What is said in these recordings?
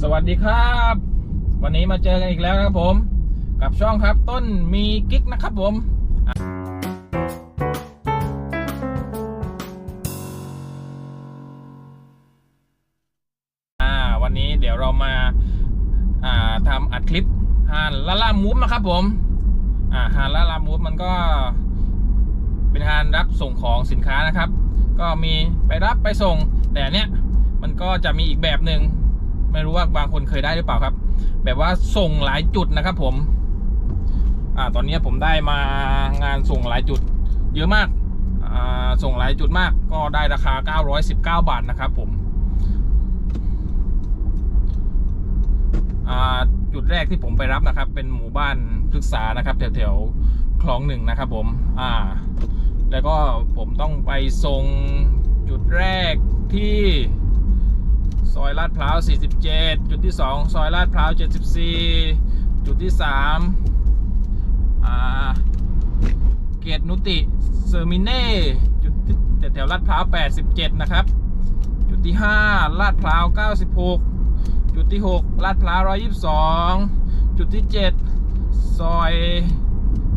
สวัสดีครับ วันนี้มาเจอกันอีกแล้วนะครับผม กับช่องครับต้นมีกิ๊กนะครับผม อ่า วันนี้เดี๋ยวเรามา อ่าทำอัดคลิปฮานลาลามูฟนะครับผม อ่าฮานลาลามูฟมันก็ เป็นการรับส่งของสินค้านะครับ ก็มีไปรับไปส่งแต่เนี้ยมันก็จะมีอีกแบบหนึ่ง ไม่รู้ว่าบางคนเคยได้หรือเปล่าครับ แบบว่าส่งหลายจุดนะครับผม อ่าตอนนี้ผมได้มางานส่งหลายจุด เยอะมากอ่าส่งหลายจุดมาก ก็ได้ราคา 919 บาทนะครับผมอ่าจุดแรกที่ผมไปรับนะครับ เป็นหมู่บ้านพฤกษานะครับแถวๆคลองหนึ่งนะครับผมอ่า แล้วก็ผมต้องไปส่งจุดแรกที่ ซอยลาดพร้าว 47 จุดที่ 2 ซอยลาดพร้าว 74 จุดที่3อ่าเกตนุติเซอร์มิเน่จุดที่แถวลาดพร้าว 87 นะครับ จุดที่ 5 ลาดพร้าว 96 จุดที่ 6 ลาดพร้าว 122 จุดที่ 7 ซอย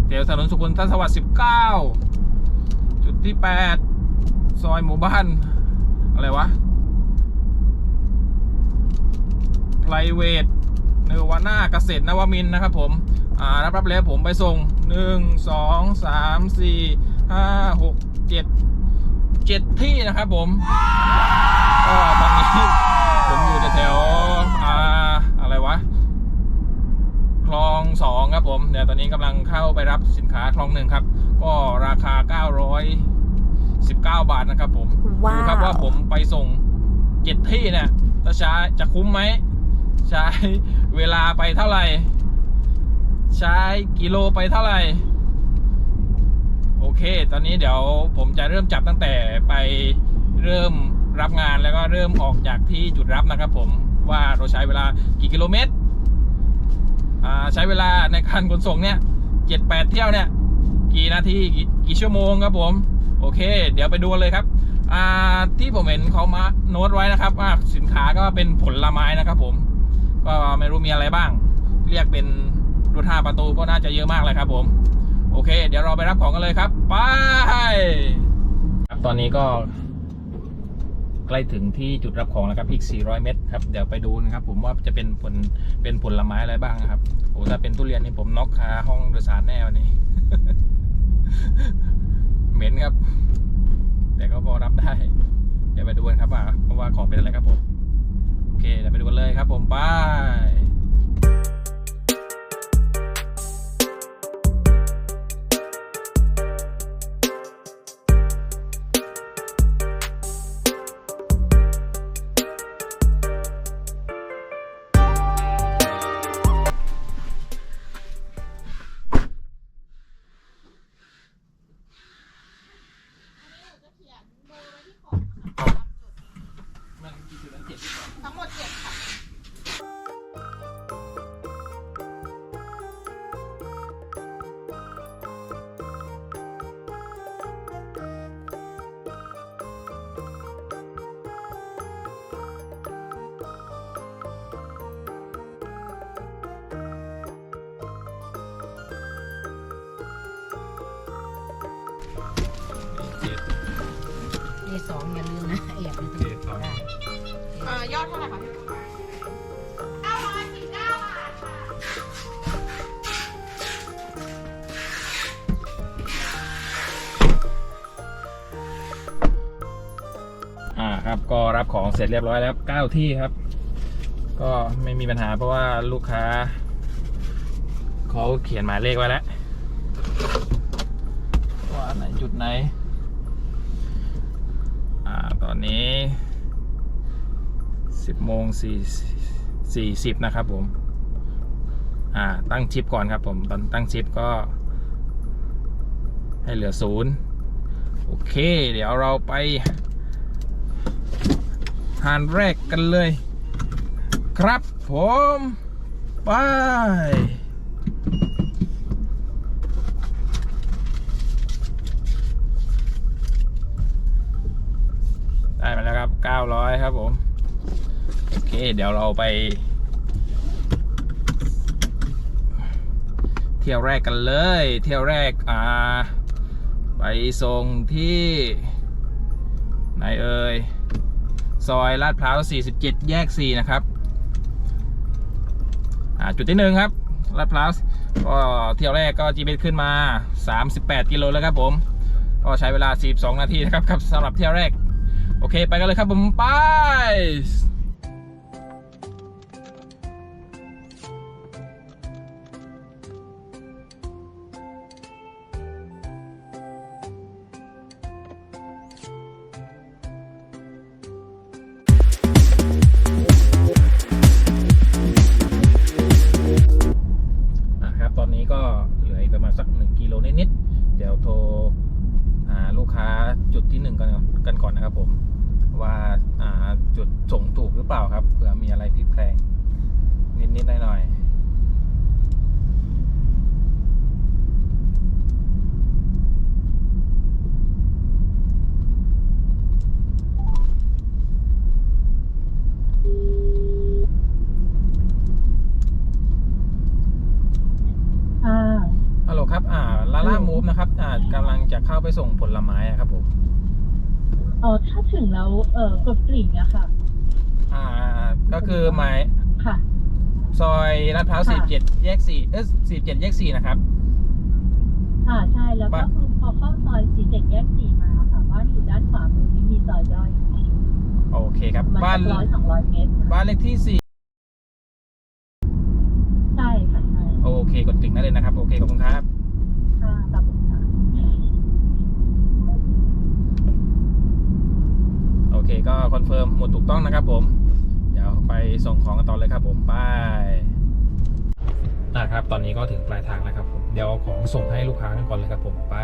แถวถนนสุขุมทสวัสดิ์19 จุดที่ 8 ซอยหมู่บ้าน อะไรวะ private เนวาน่าเกษตรนวมินนะครับผมอ่ารับรับแล้วผมไปส่ง 1 2 3 4 5 6 7 7 ที่นะครับผมก็ตอนนี้ผมอยู่แถวอ่าอะไรวะคลองสองครับผมเดี๋ยวตอนนี้กำลังเข้าไปรับสินค้าคลองหนึ่งครับ ก็ราคา 919 บาทนะครับผมว้าวดูครับว่าผมไปส่งเจ็ดที่เนี่ยถ้าช้จะคุ้มไหม ใช้เวลาไปเท่าไหร่ ใช้กิโลไปเท่าไหร่ โอเค ตอนนี้เดี๋ยวผมจะเริ่มจับตั้งแต่ไปเริ่มรับงานแล้วก็เริ่มออกจากที่จุดรับนะครับผมว่าเราใช้เวลากี่กิโลเมตรใช้เวลาในการขนส่งเนี่ยเจ็ดแปดเที่ยวเนี่ย กี่นาทีกี่ชั่วโมงครับผม โอเค เดี๋ยวไปดูเลยครับที่ผมเห็นเขามาโน้ตไว้นะครับว่าสินค้าก็เป็นผลไม้นะครับผม ก็ไม่รู้มีอะไรบ้าง เรียกเป็นรถห้าประตูก็น่าจะเยอะมากเลยครับผม โอเค เดี๋ยวเราไปรับของกันเลยครับ ไปครับตอนนี้ก็ ใกล้ถึงที่จุดรับของแล้วครับอีก 400 เมตรครับเดี๋ยวไปดูนะครับ ผมว่าจะเป็นผลเป็นผลไม้อะไรบ้างนะครับโอ้ถ้าเป็นทุเรียนนี่ผมน็อกคาห้องโดยสารแน่วันนี้ เหม็นครับ แต่ก็พอรับได้ เดี๋ยวไปดูกันครับว่าว่าของเป็นอะไรครับผม เคเดี๋ยวไปดูกันเลยครับผมไป สองอย่าลืมนะแอบนะเอสองได้เอ่อยอดเท่าไหร่คะพี่เก้าร้อยสิบเก้าบาทค่ะอ่าครับก็รับของเสร็จเรียบร้อยแล้วเก้าที่ครับ ก็ไม่มีปัญหาเพราะว่าลูกค้าเขาเขียนหมายเลขไว้แล้วว่าไหนจุดไหน อ่าตอนนี้สิบ โมงสี่สี่สิบนะครับผม อ่า ตั้งชิปก่อนครับผม ตอนตั้งชิปก็ ให้เหลือศูนย์โอเค เดี๋ยวเราไปทานแรกกันเลย ครับผม ไป เดี๋ยวเราไป เที่ยวแรกกันเลย เที่ยวแรกอ่าไปส่งที่ไหนเอ่ยซอยลาดพร้าว 47 แยก 4 นะครับอ่าจุดที่หนึ่งครับลาดพร้าวก็เที่ยวแรกก็จีเบขึ้นมา 38 กิโลแล้วครับผม ก็ใช้เวลา 42 นาทีนะครับครับสำหรับเที่ยวแรก โอเค ไปกันเลยครับผม ไป ไปส่งผลไม้อะครับผมเออถ้าถึงแล้วเออกดกริ่งอะค่ะ อ่า ก็คือหมายค่ะ ซอยลาดพร้าวค่ะ47แยก4เอ้ย47แยก4นะครับ อ่าใช่แล้วก็บ้าน คือพอเข้าซอยสี่เจ็ดแยกสี่มาค่ะบ้านอยู่ด้านขวามือที่มีซอยย่อยโอเคครับมันบ้านร้อยสองร้อยเมตร บ้านเลขที่ใช่ค่ะใช่ 4 โอเค กดติ่งได้เลยนะครับ โอเค ขอบคุณครับ ค่ะขอบคุณค่ะ โอเค ก็คอนเฟิร์มหมดถูกต้องนะครับผมเดี๋ยวไปส่งของกันต่อเลยครับผมไปนะครับตอนนี้ก็ถึงปลายทางแล้วครับผมเดี๋ยวเอาของส่งให้ลูกค้ากันก่อนเลยครับผมไป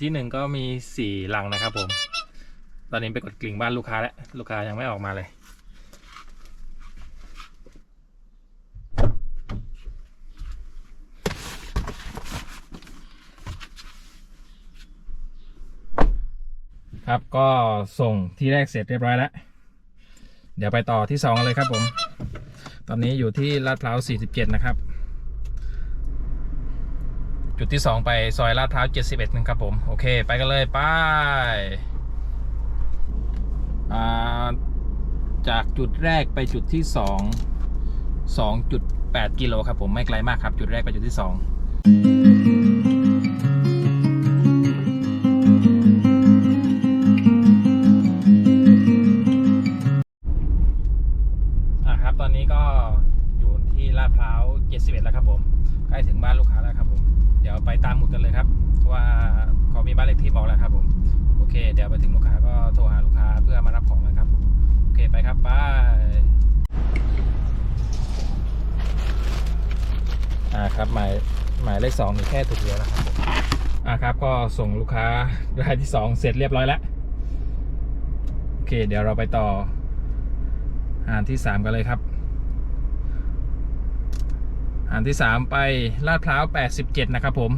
ที่หนึ่งก็มีสี่ลังนะครับผม ตอนนี้ไปกดกลิ่งบ้านลูกค้าแล้ว ลูกค้ายังไม่ออกมาเลย ครับก็ส่งที่แรกเสร็จเรียบร้อยแล้ว เดี๋ยวไปต่อที่สองเลยครับผม ตอนนี้อยู่ที่ลาดพร้าว 47 นะครับ จุดที่ 2 ไปซอยลาดพร้าว71นึงครับผม โอเค ไปกันเลยไปจากจุดแรกไปจุดที่ 2 2.8 กิโลครับผมไม่ไกลมากครับ จุดแรกไปจุดที่2อะครับตอนนี้ก็อยู่ที่ลาดพร้าว 71 แล้วครับผม ใกล้ถึงบ้านลูกค้าแล้วครับผม เดี๋ยวไปตามหมุดกันเลยครับเพราะว่าเขามีบ้านเลขที่บอกแล้วครับผม โอเค เดี๋ยวไปถึงลูกค้าก็โทรหาลูกค้าเพื่อมารับของกันครับ โอเคไปครับไปอ่าครับหมายหมายเลขสองมีแค่ถูกเดียวนะครับอ่าครับก็ส่งลูกค้ารายที่สองเสร็จเรียบร้อยแล้วโอเค เดี๋ยวเราไปต่ออ่านที่สามกันเลยครับอันที่3ไปลาดพร้าว87นะครับผม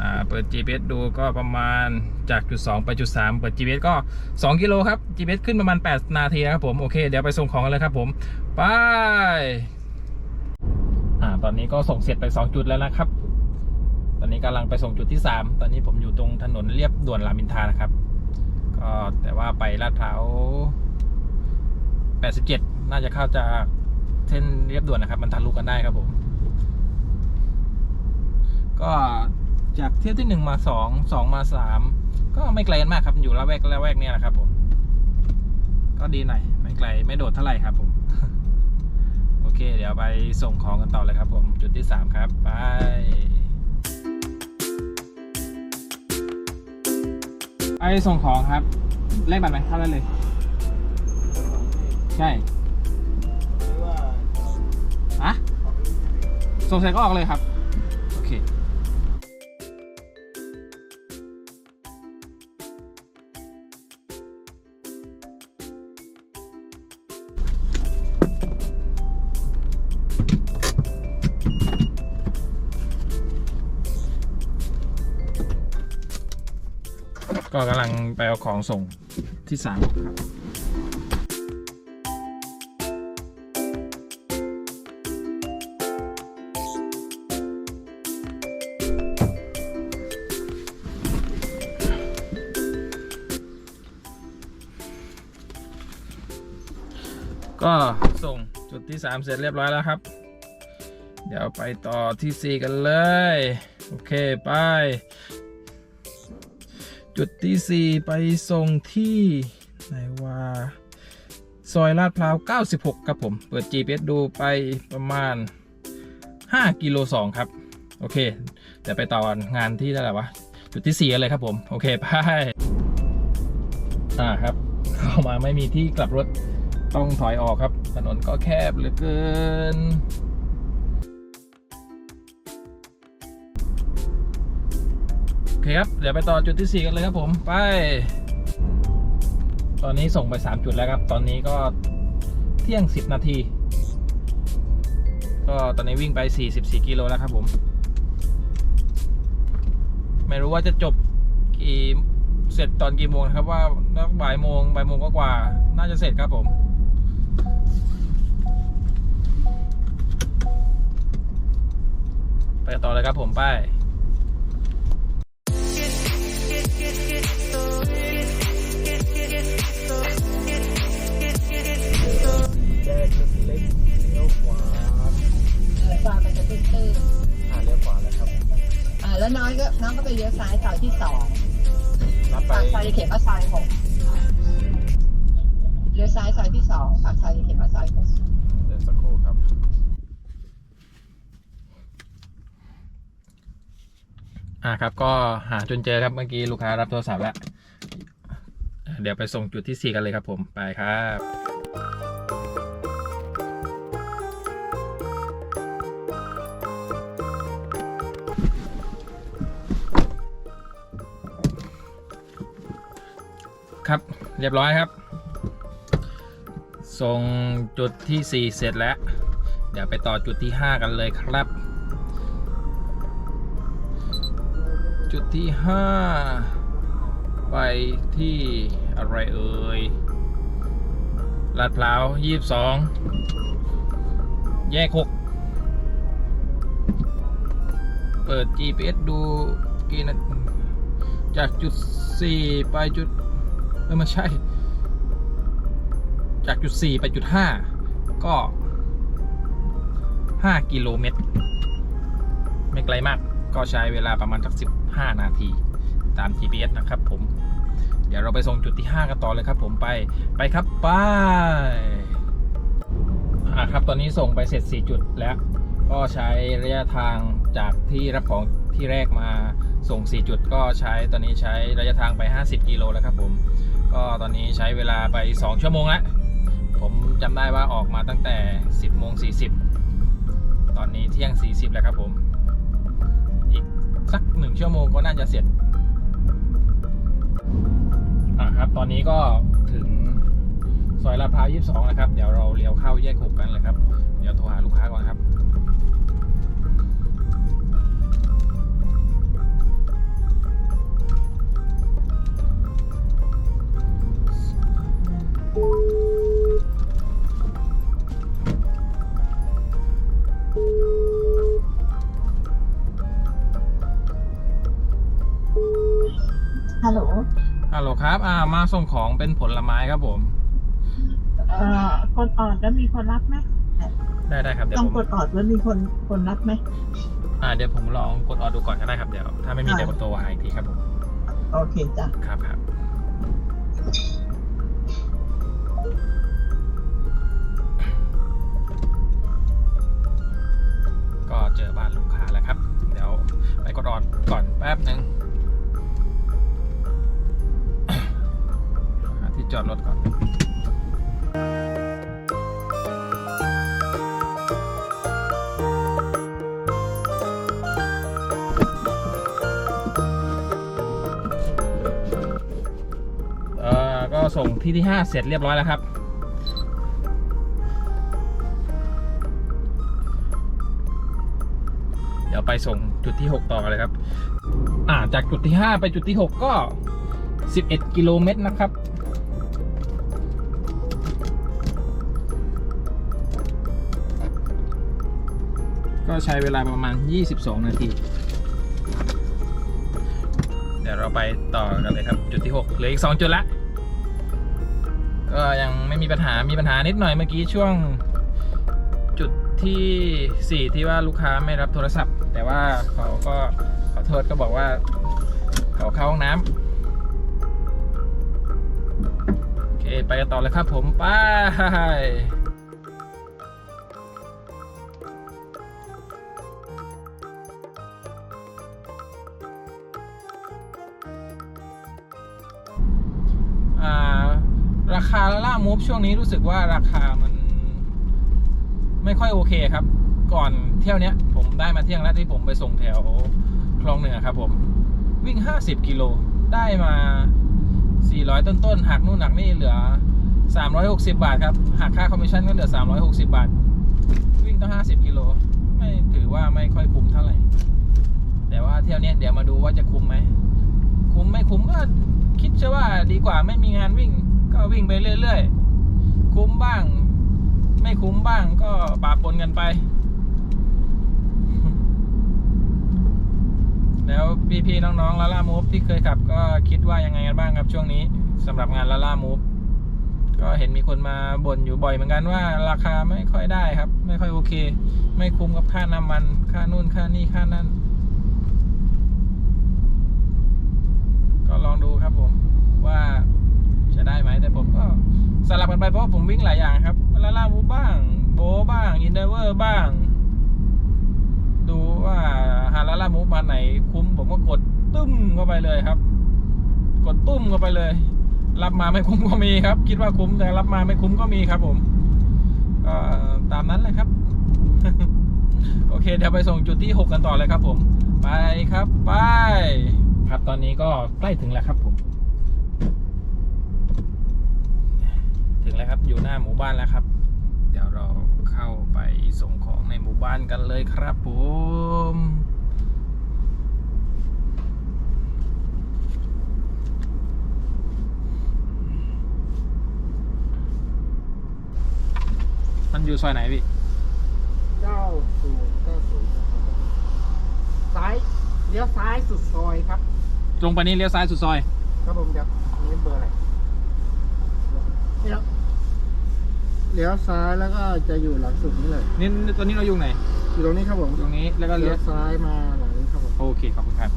อ่าเปิด GPS ดูก็ประมาณจากจุด 2 ไปจุด 3 เปิด GPS ก็ 2 กิโลครับ GPS ขึ้นประมาณ 8 นาทีนะครับผม โอเค เดี๋ยวไปส่งของกันเลยครับผม ไป อ่า ตอนนี้ก็ส่งเสร็จไป2จุดแล้วนะครับ ตอนนี้กำลังไปส่งจุดที่3ตอนนี้ผมอยู่ตรงถนนเรียบด่วนรามอินทานะครับ ก็แต่ว่าไปลาดพร้าว87น่าจะเข้าจากเส้นเรียบด่วนนะครับ มันทะลุกันได้ครับผม ก็จากเที่ยวที่หนึ่งมาสองสองมาสามก็ไม่ไกลกันมากครับ อยู่ละแวกละแวกเนี้ยแหละครับผม ก็ดีหน่อยไม่ไกลไม่โดดเท่าไหร่ครับผม เคเดี๋ยวไปส่งของกันต่อเลยครับผมจุดที่สามครับไปไปส่งของครับ เลขบัตรไหมเข้าได้เลย ใช่อะส่งเสร็จก็ออกเลยครับ ไปเอาของส่งที่สามครับก็ส่งจุดที่ 3 เสร็จเรียบร้อยแล้วครับ เดี๋ยวไปต่อที่ 4 กันเลย โอเค ไป จุดที่ 4 ไปส่งที่ไหนว่าซอยลาดพร้าว 96 ครับผม เปิด GPS ดูไปประมาณ 5 กิโล 2 ครับ โอเค เดี๋ยวไปต่องานที่ได้แหละวะ จุดที่ 4 เลยครับผม โอเคไปอ่าครับ เข้ามาไม่มีที่กลับรถต้องถอยออกครับ ถนนก็แคบเหลือเกิน เคครับ เดี๋ยวไปต่อจุดที่ 4 กันเลยครับผม ไป ตอนนี้ส่งไป 3 จุดแล้วครับ ตอนนี้ก็เที่ยง 10 นาที ก็ตอนนี้วิ่งไป 44 กิโลแล้วครับผม ไม่รู้ว่าจะจบกี่เสร็จตอนกี่โมงครับว่านักบ่ายโมงบ่ายโมงก็กว่า น่าจะเสร็จครับผม ไปต่อเลยครับผมไป แยกเล็กเลี้ยวขวาแล้วก็มันจะตื้นอ่าเลี้ยวขวาแล้วครับๆอ่า แล้วน้อยก็น้องก็ไปเลี้ยวซ้ายซอยที่สองนับไปปากซอยจะเขียนว่าซอยหกเลี้ยวซ้ายซอยที่สองปากซอยจะเขียนว่าซอยหกเดี๋ยวสักครู่ครับ อ่าครับ ก็หาจนเจอครับเมื่อกี้ลูกค้ารับโทรศัพท์แล้ว เดี๋ยวไปส่งจุดที่ 4 กันเลยครับผม ไปครับครับเรียบร้อยครับ ส่งจุดที่ 4 เสร็จแล้ว เดี๋ยวไปต่อจุดที่ 5 กันเลยครับ จุดที่ 5 ไปที่ อะไรเอ่ยลาดพร้าว22แยก6เปิด GPS ดูกี่นาทจากจุด4ไปจุดเออไม่ใช่ จากจุด4ไปจุด5ก็5กิโลเมตร ไม่ไกลมากก็ใช้เวลาประมาณสัก15นาทีตาม GPS นะครับผม เดี๋ยวเราไปส่งจุดที่ 5 กันต่อเลยครับ ผมไปไปครับไปอ่าครับตอนนี้ส่งไปเสร็จ 4 จุดแล้ว ก็ใช้ระยะทางจากที่รับของที่แรกมาส่ง 4 จุดก็ใช้ตอนนี้ใช้ระยะทางไป 50 กิโลแล้วครับผม ก็ตอนนี้ใช้เวลาไป 2 ชั่วโมงแล้วผมจำได้ว่าออกมาตั้งแต่ 10โมง40 ตอนนี้เที่ยง 40 แล้วครับผม อีกสักหนึ่งชั่วโมงก็น่าจะเสร็จ อะครับ ตอนนี้ก็ถึงซอยลาดพร้าว22นะครับ เดี๋ยวเราเลี้ยวเข้าแยกหกกันเลยครับ เดี๋ยวโทรหาลูกค้าก่อนครับ ฮัลโหล ฮัลโหลครับ อ่า มาส่งของเป็นผลไม้ครับผม เอ่อกดออดแล้วมีคนรับไหมได้ได้ครับเดี๋ยวต้องผมกดออดแล้วมีคนคนรับไหมอ่าเดี๋ยวผมลองกดออดดูก่อนก็ได้ครับเดี๋ยวถ้าไม่มีค่ะเดี๋ยวผมโทรหาอีกทีครับผม โอเคจ้ะครับครับ ก็เจอบ้านลูกค้าแล้วครับ เดี๋ยวไปกดออดก่อนแป๊บหนึ่ง จอดรถก่อนก็ส่งที่ที่ 5 เสร็จเรียบร้อยแล้วครับเดี๋ยวไปส่งจุดที่ 6 ต่อเลยครับ อ่า จากจุดที่ 5 ไปจุดที่ 6 ก็ 11 กิโลเมตรนะครับ ก็ใช้เวลาประมาณ 22 นาที เดี๋ยวเราไปต่อกันเลยครับ จุดที่ 6 เหลืออีก 2 จุดละ ก็ยังไม่มีปัญหา มีปัญหานิดหน่อยเมื่อกี้ช่วงจุดที่ 4 ที่ว่าลูกค้าไม่รับโทรศัพท์ แต่ว่าเขาก็ขอโทษก็บอกว่าเขาเข้าห้องน้ำโอเคไปกันต่อเลยครับผม ไป ราคาล่ามูฟช่วงนี้รู้สึกว่าราคามันไม่ค่อยโอเคครับ ก่อนเที่ยวเนี้ย ผมได้มาเที่ยงแล้วที่ผมไปส่งแถวคลองเหนือครับผมวิ่ง 50 กิโลได้มา 400 ต้นๆหักนู่นหักนี่เหลือ 360 บาทครับหักค่าคอมมิชชั่นก็เหลือ 360 บาท วิ่งต้อง 50 กิโลไม่ถือว่าไม่ค่อยคุ้มเท่าไหร่ แต่ว่าเที่ยวเนี้ยเดี๋ยวมาดูว่าจะคุ้มไหม คุ้มไม่คุ้มก็คิดเชื่อว่าดีกว่าไม่มีงานวิ่ง ก็วิ่งไปเรื่อยๆ คุ้มบ้าง ไม่คุ้มบ้างก็ปะปนกันไป แล้วพี่ๆน้องๆลาล่ามูฟที่เคยขับ ก็คิดว่ายังไงกันบ้างครับช่วงนี้สำหรับงานลาล่ามูฟก็เห็นมีคนมาบ่นอยู่บ่อยเหมือนกันว่าราคาไม่ค่อยได้ครับ ไม่ค่อยโอเค ไม่คุ้มกับค่าน้ำมัน ค่านู่นค่านี่ค่านั่น ก็ลองดูครับผมว่า จะได้ไหมแต่ผมก็สลับกันไปเพราะผมวิ่งหลายอย่างครับลาล่ามูบ้าง โบบ้างอินเดเวอร์บ้าง ดูว่าฮาลาล่ามูมาไหนคุ้ม ผมก็กดตุ้มเข้าไปเลยครับ กดตุ้มเข้าไปเลย รับมาไม่คุ้มก็มีครับ คิดว่าคุ้มแต่รับมาไม่คุ้มก็มีครับผมก็ตามนั้นเลยครับ โอเค เดี๋ยวไปส่งจุดที่ 6 กันต่อเลยครับผม ไปครับ ไป ครับตอนนี้ก็ใกล้ถึงแล้วครับผม ถึงแล้วครับ อยู่หน้าหมู่บ้านแล้วครับ เดี๋ยวเราเข้าไปส่งของในหมู่บ้านกันเลยครับผมมันอยู่ซอยไหนพี่เก้าศูนย์เก้าศูนย์นะครับซ้ายเลี้ยวซ้ายสุดซอยครับ ตรงไปนี้เลี้ยวซ้ายสุดซอย ครับผมครับนี่เบอร์อะไรเลี้ยว เลี้ยวซ้ายแล้วก็จะอยู่หลังสุดนี่เลยนี่ตอนนี้เราอยู่ไหน อยู่ตรงนี้ครับผมตรงนี้แล้วก็เลี้เลี้ยยววซ้ายมาหลังนี้ครับผมโอเคขอบคุณครับ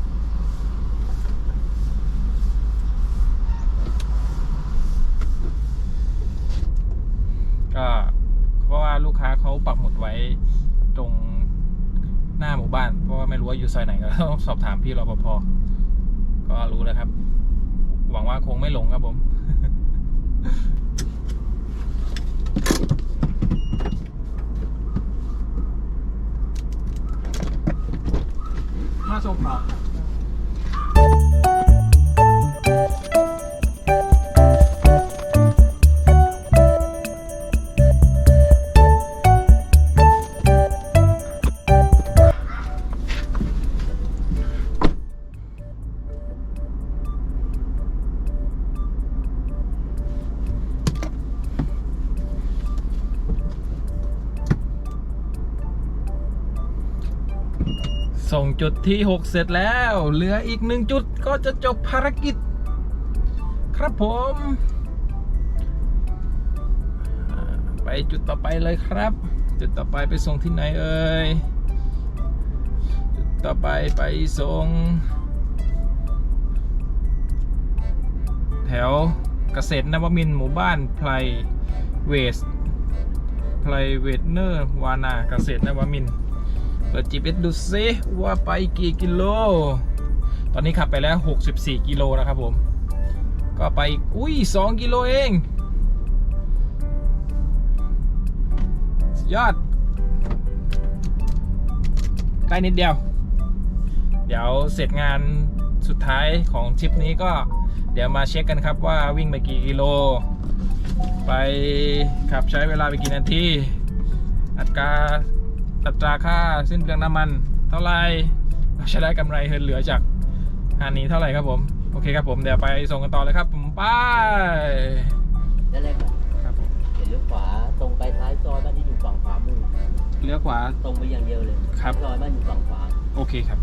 ก็เพราะว่าลูกค้าเขาปักหมุดไว้ตรงหน้าหมู่บ้าน เพราะว่าไม่รู้ว่าอยู่ซอยไหนก็ ต้องสอบถามพี่รปภก็รู้แล้วครับ หวังว่าคงไม่หลงครับผม มา ส่งของจุดที่ 6 เสร็จแล้ว เหลืออีกหนึ่งจุดก็จะจบภารกิจ ครับผม ไปจุดต่อไปเลยครับ จุดต่อไปไปส่งที่ไหนเอ่ย จุดต่อไปไปส่ง แถวเกษตรนวมินทร์หมู่บ้านไพรเวสไพรเวสเนอร์วานาเกษตรนวมินทร์ เปิด GPS ดูซิว่าไปกี่กิโล ตอนนี้ขับไปแล้ว 64 กิโลนะครับผม ก็ไปอุ้ย 2 กิโลเองยอดใกล้นิดเดียว เดี๋ยวเสร็จงานสุดท้ายของทริปนี้ก็เดี๋ยวมาเช็คกันครับว่าวิ่งไปกี่กิโล ไปขับใช้เวลาไปกี่นาทีอัตรา อัตราค่าสิ้นเปลืองน้ำมัน เท่าไหร่เราจะได้กำไรเหลือจากงานนี้เท่าไหร่ครับผม โอเคครับผมเดี๋ยวไปส่งกันต่อเลยครับผมไปนั่นแหละครับครับผมเดี๋ยวเลี้ยวขวาตรงไปท้ายซอยบ้านที่อยู่ฝั่งขวามือเลี้ยวขวา ตรงไปอย่างเดียวเลยครับ ซอยบ้านอยู่ฝั่งขวา โอเคครับ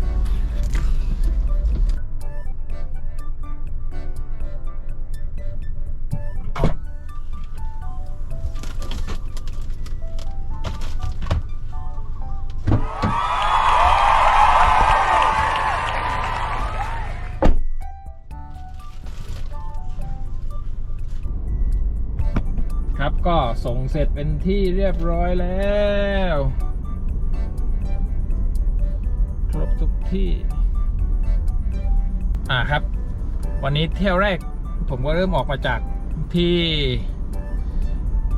ส่งเสร็จเป็นที่เรียบร้อยแล้ว ครบทุกที่ อ่าครับ วันนี้เที่ยวแรก ผมก็เริ่มออกมาจากที่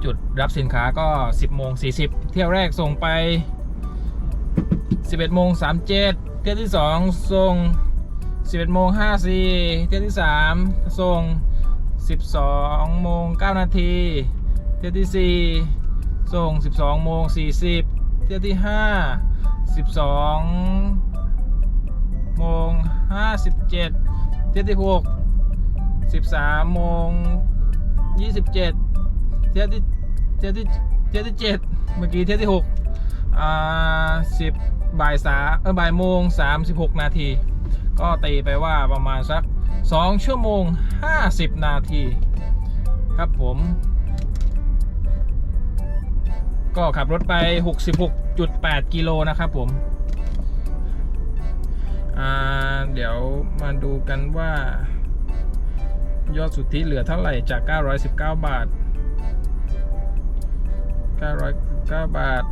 จุดรับสินค้าก็ 10โมง40 เที่ยวแรกส่งไป 11โมง37เที่ยวที่ 2 ส่ง 11โมง54เที่ยวที่ 3 ส่ง 12โมง9นาที ที่ยวที่ 4 ส่ง 12โมง40 เที่ยวที่ 5 12โมง57 เที่ยวที่ 6 13โมง27 เที่ยวที่เที่ยวที่เที่ยวที่ 7 เมื่อกี้เที่ยวที่6อ่า10บ่ายสาเออบ่ายโมง36 นาที ก็ตีไปว่าประมาณสัก 2 ชั่วโมง 50 นาที ครับผม ก็ขับรถไป 66.8 กิโลนะครับผม เดี๋ยวมาดูกันว่า ยอดสุทธิเหลือเท่าไหร่จาก 919 บาท 919 บาท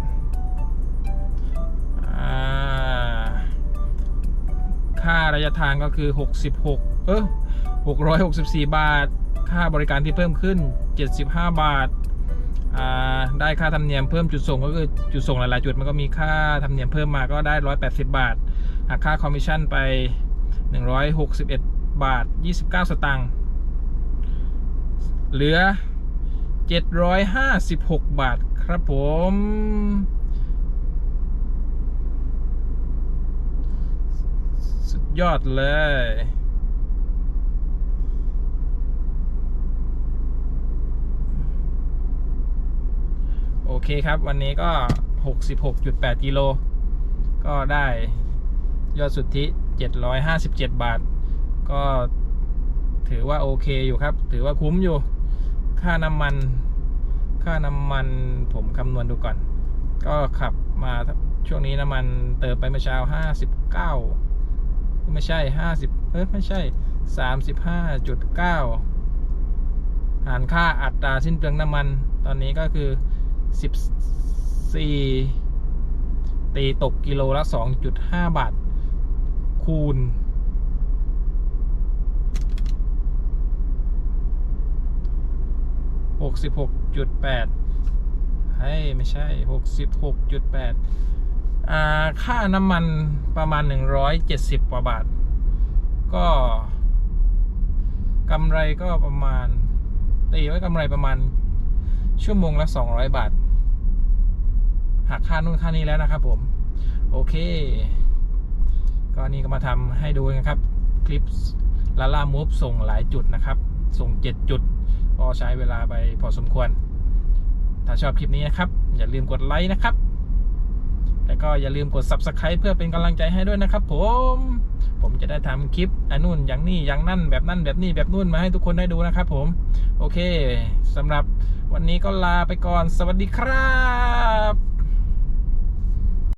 อ่าค่าระยะทางก็คือ 66 เออ664 บาท ค่าบริการที่เพิ่มขึ้น 75 บาทอ่า ได้ค่าธรรมเนียมเพิ่มจุดส่งก็คือจุดส่งหลายๆจุดมันก็มีค่าธรรมเนียมเพิ่มมาก็ได้ 180 บาทหักค่าคอมมิชชั่นไป 161 บาท 29 สตางค์เหลือ 756 บาทครับผม สุดยอดเลย เคครับ วันนี้ก็ 66.8กิโล ก็ได้ยอดสุทธิ 757 บาท ก็ถือว่าโอเคอยู่ครับ ถือว่าคุ้มอยู่ ค่าน้ำมัน ค่าน้ำมันผมคำนวณดูก่อน ก็ขับมาช่วงนี้น้ำมันเติมไปเมื่อเช้า 59 ไม่ใช่ 50 เอ้ยไม่ใช่ 35.9หารค่าอัตราสิ้นเปลืองน้ำมันตอนนี้ก็คือ 14 ตีตกกิโลละ 2.5 บาท คูณ 66.8เฮ้ไม่ใช่ 66.8 อ่า ค่าน้ำมันประมาณ 170 กว่าบาท ก็กำไรก็ประมาณ ตีไว้กำไรประมาณ ชั่วโมงละ 200 บาทหักค่านู่นค่านี้แล้วนะครับผมโอเค ก็นี่ก็มาทำให้ดูนะครับ คลิปลาล่ามูฟส่งหลายจุดนะครับ ส่ง 7 จุด ก็ใช้เวลาไปพอสมควร ถ้าชอบคลิปนี้นะครับ อย่าลืมกดไลค์นะครับ แล้วก็อย่าลืมกด Subscribe เพื่อเป็นกำลังใจให้ด้วยนะครับผม ผมจะได้ทำคลิปอันนู่นอย่างนี้อย่างนั่นแบบนั่นแบบนี้แบบนู่นมาให้ทุกคนได้ดูนะครับผม โอเคสำหรับ วันนี้ก็ลาไปก่อน สวัสดีครับ